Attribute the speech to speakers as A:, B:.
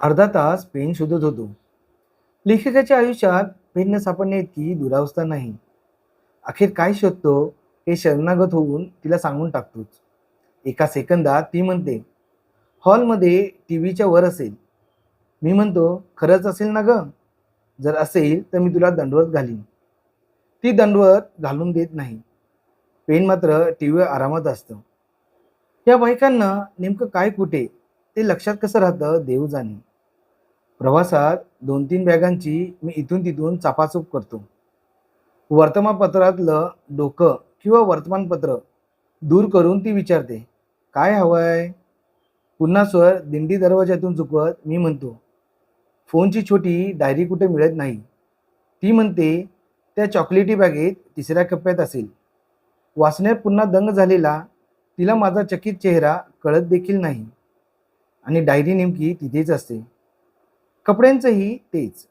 A: अर्धा तास पेन शोधत होतो. लेखकाच्या आयुष्यात पेन न सापडणे इतकी दुरावस्था नाही. अखेर काय शोधतो? हे शरणागत होऊन तिला सांगून टाकतोच. एका सेकंदात ती म्हणते हॉलमध्ये टी व्हीच्या वर असेल. मी म्हणतो खरंच असेल ना ग? जर असेल तर मी तुला दंडवत घालीन. ती दंडवत घालून देत नाही. पेन मात्र टी व्हीवर आरामात असतं. या बायकांना नेमकं काय कुठे? ते लक्षात कसं राहतं? देव जाणे. प्रवासात दोन तीन बॅगांची मी इथून तिथून चापाचूप करतो. वर्तमानपत्रातलं डोकं किंवा वर्तमानपत्र दूर करून ती विचारते काय हवंय? पुन्हा स्वर दिंडी दरवाजातून चुकवत मी म्हणतो फोनची छोटी डायरी कुठे मिळत नाही. ती म्हणते त्या चॉकलेटी बॅगेत तिसऱ्या कप्प्यात असेल. वाचण्यात पुन्हा दंग झालेला तिला माझा चकित चेहरा कळत देखील नाही. आणि डायरी नेमकी तिथेच असते. कपड्यांचंही तेच.